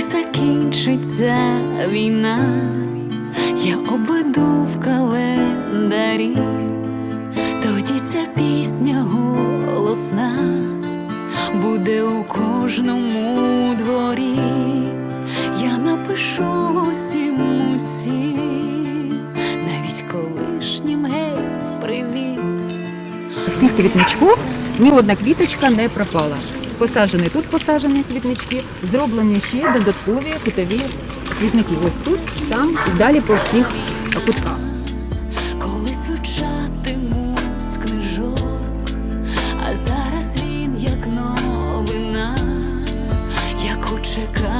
закінчиться війна, я обведу в календарі, тоді ця пісня голосна буде у кожному дворі. Я напишу усім усім, навіть колишнім гей, привіт. Всіх квітничків ні одна квіточка не пропала. Посаджені тут посаджені квітнички, зроблені ще додаткові кутові квітники. Ось тут, там і далі по всіх кутках. коли вивчатиму з книжок, а зараз він як новина, яку чекає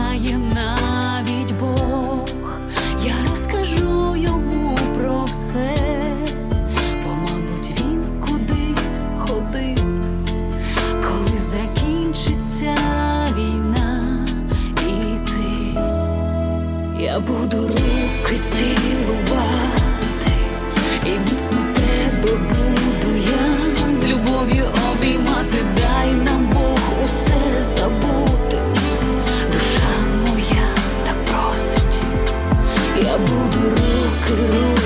Я буду руки цілувати, і міцно тебе буду я з любов'ю обіймати, дай нам Бог усе забути. Душа моя так просить, я буду руки,